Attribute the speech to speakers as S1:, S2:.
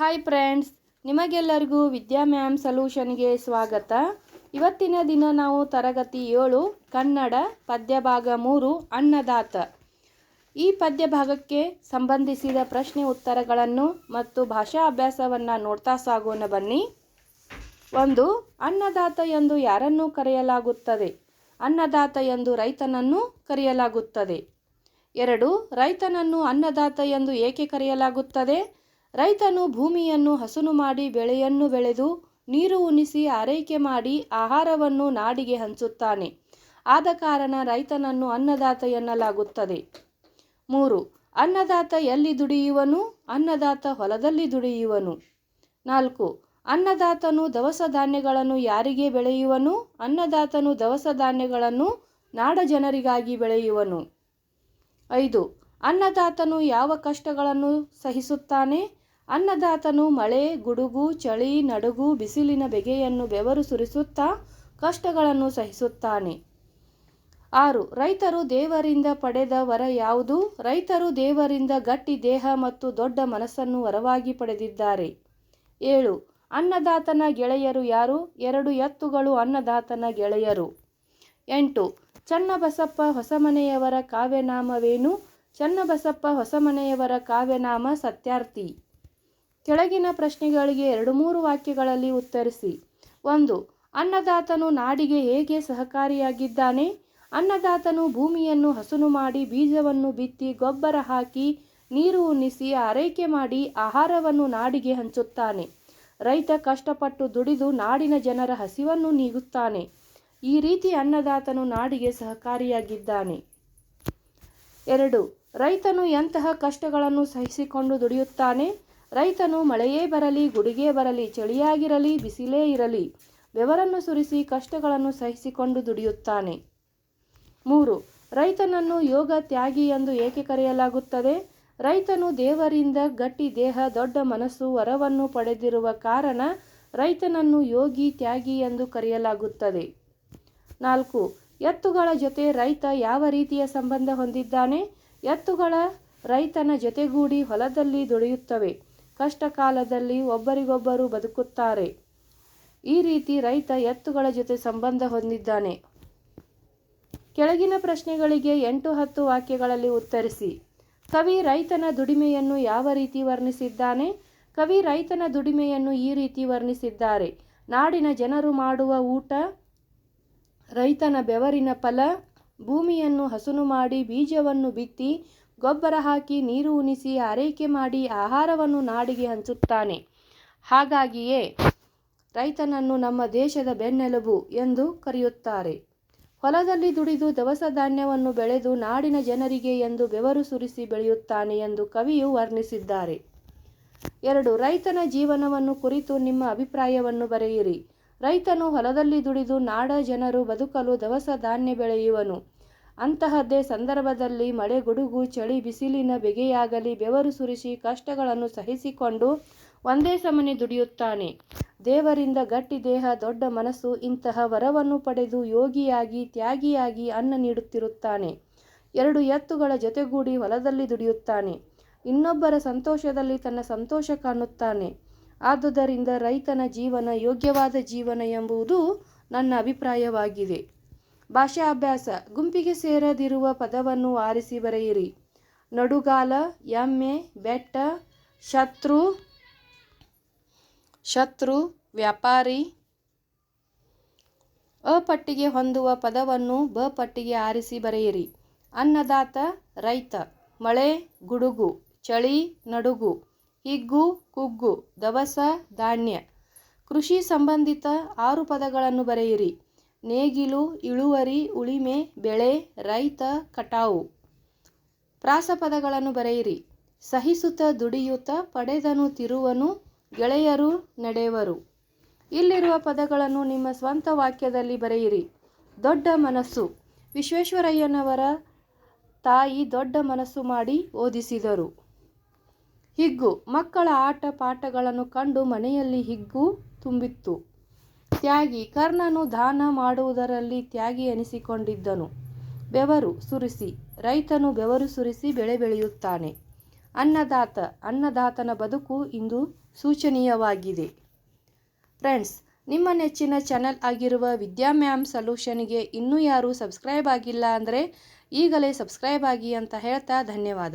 S1: Hi friends ನಿಮಗೆಲ್ಲರಿಗೂ ವಿದ್ಯಾ ma'am ಸೊಲ್ಯೂಷನ್ಗೆ ಸ್ವಾಗತ. ಇವತ್ತಿನ ದಿನ ನಾವು ತರಗತಿ ಏಳು, ಕನ್ನಡ, ಪದ್ಯಭಾಗ ಮೂರು, ಅನ್ನದಾತ. ಈ ಪದ್ಯಭಾಗಕ್ಕೆ ಸಂಬಂಧಿಸಿದ ಪ್ರಶ್ನೆ ಉತ್ತರಗಳನ್ನು ಮತ್ತು ಭಾಷಾ ಅಭ್ಯಾಸವನ್ನು ನೋಡ್ತಾ ಸಾಗೋಣ ಬನ್ನಿ. ಒಂದು, ಅನ್ನದಾತ ಎಂದು ಯಾರನ್ನು ಕರೆಯಲಾಗುತ್ತದೆ? ಅನ್ನದಾತ ಎಂದು ರೈತನನ್ನು ಕರೆಯಲಾಗುತ್ತದೆ. ಎರಡು, ರೈತನನ್ನು ಅನ್ನದಾತ ಎಂದು ಏಕೆ ಕರೆಯಲಾಗುತ್ತದೆ? ರೈತನು ಭೂಮಿಯನ್ನು ಹಸನು ಮಾಡಿ ಬೆಳೆಯನ್ನು ಬೆಳೆದು ನೀರು ಉಣಿಸಿ ಆರೈಕೆ ಮಾಡಿ ಆಹಾರವನ್ನು ನಾಡಿಗೆ ಹಂಚುತ್ತಾನೆ. ಆದ ಕಾರಣ ರೈತನನ್ನು ಅನ್ನದಾತ ಎನ್ನಲಾಗುತ್ತದೆ. ಮೂರು, ಅನ್ನದಾತ ಎಲ್ಲಿ ದುಡಿಯುವನು? ಅನ್ನದಾತ ಹೊಲದಲ್ಲಿ ದುಡಿಯುವನು. ನಾಲ್ಕು, ಅನ್ನದಾತನು ದವಸ ಧಾನ್ಯಗಳನ್ನು ಯಾರಿಗೆ ಬೆಳೆಯುವನು? ಅನ್ನದಾತನು ದವಸ ಧಾನ್ಯಗಳನ್ನು ನಾಡ ಜನರಿಗಾಗಿ ಬೆಳೆಯುವನು. ಐದು, ಅನ್ನದಾತನು ಯಾವ ಕಷ್ಟಗಳನ್ನು ಸಹಿಸುತ್ತಾನೆ? ಅನ್ನದಾತನು ಮಳೆ, ಗುಡುಗು, ಚಳಿ, ನಡುಗು, ಬಿಸಿಲಿನ ಬೆಗೆಯನ್ನು ಬೆವರು ಸುರಿಸುತ್ತಾ ಕಷ್ಟಗಳನ್ನು ಸಹಿಸುತ್ತಾನೆ. ಆರು, ರೈತರು ದೇವರಿಂದ ಪಡೆದ ವರ ಯಾವುದು? ರೈತರು ದೇವರಿಂದ ಗಟ್ಟಿ ದೇಹ ಮತ್ತು ದೊಡ್ಡ ಮನಸ್ಸನ್ನು ವರವಾಗಿ ಪಡೆದಿದ್ದಾರೆ. ಏಳು, ಅನ್ನದಾತನ ಗೆಳೆಯರು ಯಾರು? ಎರಡು ಎತ್ತುಗಳು ಅನ್ನದಾತನ ಗೆಳೆಯರು. ಎಂಟು, ಚನ್ನಬಸಪ್ಪ ಹೊಸಮನೆಯವರ ಕಾವ್ಯನಾಮವೇನು? ಚನ್ನಬಸಪ್ಪ ಹೊಸಮನೆಯವರ ಕಾವ್ಯನಾಮ ಸತ್ಯಾರ್ಥಿ. ಕೆಳಗಿನ ಪ್ರಶ್ನೆಗಳಿಗೆ ಎರಡು ಮೂರು ವಾಕ್ಯಗಳಲ್ಲಿ ಉತ್ತರಿಸಿ. ಒಂದು, ಅನ್ನದಾತನು ನಾಡಿಗೆ ಹೇಗೆ ಸಹಕಾರಿಯಾಗಿದ್ದಾನೆ? ಅನ್ನದಾತನು ಭೂಮಿಯನ್ನು ಹಸುನು ಮಾಡಿ ಬೀಜವನ್ನು ಬಿತ್ತಿ ಗೊಬ್ಬರ ಹಾಕಿ ನೀರು ಉಣಿಸಿ ಆರೈಕೆ ಮಾಡಿ ಆಹಾರವನ್ನು ನಾಡಿಗೆ ಹಂಚುತ್ತಾನೆ. ರೈತ ಕಷ್ಟಪಟ್ಟು ದುಡಿದು ನಾಡಿನ ಜನರ ಹಸಿವನ್ನು ನೀಗುತ್ತಾನೆ. ಈ ರೀತಿ ಅನ್ನದಾತನು ನಾಡಿಗೆ ಸಹಕಾರಿಯಾಗಿದ್ದಾನೆ. ಎರಡು, ರೈತನು ಎಂತಹ ಕಷ್ಟಗಳನ್ನು ಸಹಿಸಿಕೊಂಡು ದುಡಿಯುತ್ತಾನೆ? ರೈತನು ಮಳೆಯೇ ಬರಲಿ, ಗುಡಿಗೆ ಬರಲಿ, ಚಳಿಯಾಗಿರಲಿ, ಬಿಸಿಲೇ ಇರಲಿ, ಬೆವರನ್ನು ಸುರಿಸಿ ಕಷ್ಟಗಳನ್ನು ಸಹಿಸಿಕೊಂಡು ದುಡಿಯುತ್ತಾನೆ. ಮೂರು, ರೈತನನ್ನು ಯೋಗ ತ್ಯಾಗಿ ಎಂದು ಏಕೆ ಕರೆಯಲಾಗುತ್ತದೆ? ರೈತನು ದೇವರಿಂದ ಗಟ್ಟಿ ದೇಹ, ದೊಡ್ಡ ಮನಸ್ಸು, ವರವನ್ನು ಪಡೆದಿರುವ ಕಾರಣ ರೈತನನ್ನು ಯೋಗಿ ತ್ಯಾಗಿ ಎಂದು ಕರೆಯಲಾಗುತ್ತದೆ. ನಾಲ್ಕು, ಎತ್ತುಗಳ ಜೊತೆ ರೈತ ಯಾವ ರೀತಿಯ ಸಂಬಂಧ ಹೊಂದಿದ್ದಾನೆ? ಎತ್ತುಗಳ ರೈತನ ಜೊತೆಗೂಡಿ ಹೊಲದಲ್ಲಿ ದುಡಿಯುತ್ತವೆ. ಕಷ್ಟ ಕಾಲದಲ್ಲಿ ಒಬ್ಬರಿಗೊಬ್ಬರು ಬದುಕುತ್ತಾರೆ. ಈ ರೀತಿ ರೈತ ಎತ್ತುಗಳ ಜೊತೆ ಸಂಬಂಧ ಹೊಂದಿದ್ದಾನೆ. ಕೆಳಗಿನ ಪ್ರಶ್ನೆಗಳಿಗೆ ಎಂಟು ಹತ್ತು ವಾಕ್ಯಗಳಲ್ಲಿ ಉತ್ತರಿಸಿ. ಕವಿ ರೈತನ ದುಡಿಮೆಯನ್ನು ಯಾವ ರೀತಿ ವರ್ಣಿಸಿದ್ದಾನೆ? ಕವಿ ರೈತನ ದುಡಿಮೆಯನ್ನು ಈ ರೀತಿ ವರ್ಣಿಸಿದ್ದಾರೆ. ನಾಡಿನ ಜನರು ಮಾಡುವ ಊಟ, ರೈತನ ಬೆವರಿನ ಫಲ, ಭೂಮಿಯನ್ನು ಹಸುನು ಮಾಡಿ ಬೀಜವನ್ನು ಬಿತ್ತಿ ಗೊಬ್ಬರ ಹಾಕಿ ನೀರು ಉಣಿಸಿ ಆರೈಕೆ ಮಾಡಿ ಆಹಾರವನ್ನು ನಾಡಿಗೆ ಹಂಚುತ್ತಾನೆ. ಹಾಗಾಗಿಯೇ ರೈತನನ್ನು ನಮ್ಮ ದೇಶದ ಬೆನ್ನೆಲುಬು ಎಂದು ಕರೆಯುತ್ತಾರೆ. ಹೊಲದಲ್ಲಿ ದುಡಿದು ದವಸ ಧಾನ್ಯವನ್ನು ಬೆಳೆದು ನಾಡಿನ ಜನರಿಗೆ ಎಂದು ಬೆವರು ಸುರಿಸಿ ಬೆಳೆಯುತ್ತಾನೆ ಎಂದು ಕವಿಯು ವರ್ಣಿಸಿದ್ದಾರೆ. ಎರಡು, ರೈತನ ಜೀವನವನ್ನು ಕುರಿತು ನಿಮ್ಮ ಅಭಿಪ್ರಾಯವನ್ನು ಬರೆಯಿರಿ. ರೈತನು ಹೊಲದಲ್ಲಿ ದುಡಿದು ನಾಡ ಜನರು ಬದುಕಲು ದವಸ ಧಾನ್ಯ ಬೆಳೆಯುವನು. ಅಂತಹದ್ದೇ ಸಂದರ್ಭದಲ್ಲಿ ಮಳೆ ಗುಡುಗು ಚಳಿ, ಬಿಸಿಲಿನ ಬೆಗೆಯಾಗಲಿ, ಬೆವರು ಸುರಿಸಿ ಕಷ್ಟಗಳನ್ನು ಸಹಿಸಿಕೊಂಡು ಒಂದೇ ಸಮನೆ ದುಡಿಯುತ್ತಾನೆ. ದೇವರಿಂದ ಗಟ್ಟಿ ದೇಹ, ದೊಡ್ಡ ಮನಸ್ಸು, ಇಂತಹ ವರವನ್ನು ಪಡೆದು ಯೋಗಿಯಾಗಿ, ತ್ಯಾಗಿಯಾಗಿ ಅನ್ನ ನೀಡುತ್ತಿರುತ್ತಾನೆ. ಎರಡು ಎತ್ತುಗಳ ಜೊತೆಗೂಡಿ ಹೊಲದಲ್ಲಿ ದುಡಿಯುತ್ತಾನೆ. ಇನ್ನೊಬ್ಬರ ಸಂತೋಷದಲ್ಲಿ ತನ್ನ ಸಂತೋಷ ಕಾಣುತ್ತಾನೆ. ಆದುದರಿಂದ ರೈತನ ಜೀವನ ಯೋಗ್ಯವಾದ ಜೀವನ ಎಂಬುದು ನನ್ನ ಅಭಿಪ್ರಾಯವಾಗಿದೆ. ಭಾಷಾ ಅಭ್ಯಾಸ ಗುಂಪಿಗೆ ಸೇರದಿರುವ ಪದವನ್ನು ಆರಿಸಿ ಬರೆಯಿರಿ. ನಡುಗಾಲ, ಎಮ್ಮೆ, ಬೆಟ್ಟ, ಶತ್ರು ಶತ್ರು, ವ್ಯಾಪಾರಿ. ಅ ಪಟ್ಟಿಗೆ ಹೊಂದುವ ಪದವನ್ನು ಬ ಪಟ್ಟಿಗೆ ಆರಿಸಿ ಬರೆಯಿರಿ. ಅನ್ನದಾತ, ರೈತ. ಮಳೆ, ಗುಡುಗು. ಚಳಿ, ನಡುಗು. ಹಿಗ್ಗು, ಕುಗ್ಗು. ದವಸ, ಧಾನ್ಯ. ಕೃಷಿ ಸಂಬಂಧಿತ ಆರು ಪದಗಳನ್ನು ಬರೆಯಿರಿ. ನೇಗಿಲು, ಇಳುವರಿ, ಉಳಿಮೆ, ಬೆಳೆ, ರೈತ, ಕಟಾವು. ಪ್ರಾಸಪದಗಳನ್ನು ಬರೆಯಿರಿ. ಸಹಿಸುತ್ತ ದುಡಿಯುತ್ತ ಪಡೆದನು ತಿರುವನು, ಗೆಳೆಯರು ನಡೆವರು. ಇಲ್ಲಿರುವ ಪದಗಳನ್ನು ನಿಮ್ಮ ಸ್ವಂತ ವಾಕ್ಯದಲ್ಲಿ ಬರೆಯಿರಿ. ದೊಡ್ಡ ಮನಸ್ಸು. ವಿಶ್ವೇಶ್ವರಯ್ಯನವರ ತಾಯಿ ದೊಡ್ಡ ಮನಸ್ಸು ಮಾಡಿ ಓದಿಸಿದರು. ಹಿಗ್ಗು. ಮಕ್ಕಳ ಆಟ ಪಾಠಗಳನ್ನು ಕಂಡು ಮನೆಯಲ್ಲಿ ಹಿಗ್ಗು ತುಂಬಿತ್ತು. ತ್ಯಾಗಿ ಕರ್ಣನು ದಾನ ಮಾಡುವುದರಲ್ಲಿ ತ್ಯಾಗಿ ಎನಿಸಿಕೊಂಡಿದ್ದನು. ಬೆವರು ಸುರಿಸಿ, ರೈತನು ಬೆವರು ಸುರಿಸಿ ಬೆಳೆ ಬೆಳೆಯುತ್ತಾನೆ. ಅನ್ನದಾತ, ಅನ್ನದಾತನ ಬದುಕು ಇಂದು ಸೂಚನೀಯವಾಗಿದೆ. ಫ್ರೆಂಡ್ಸ್, ನಿಮ್ಮ ನೆಚ್ಚಿನ ಚಾನಲ್ ಆಗಿರುವ ವಿದ್ಯಾ ಮ್ಯಾಮ್ ಸೊಲ್ಯೂಷನ್ಗೆ ಇನ್ನೂ ಯಾರೂ ಸಬ್ಸ್ಕ್ರೈಬ್ ಆಗಿಲ್ಲ ಅಂದರೆ ಈಗಲೇ ಸಬ್ಸ್ಕ್ರೈಬ್ ಆಗಿ ಅಂತ ಹೇಳ್ತಾ ಧನ್ಯವಾದ.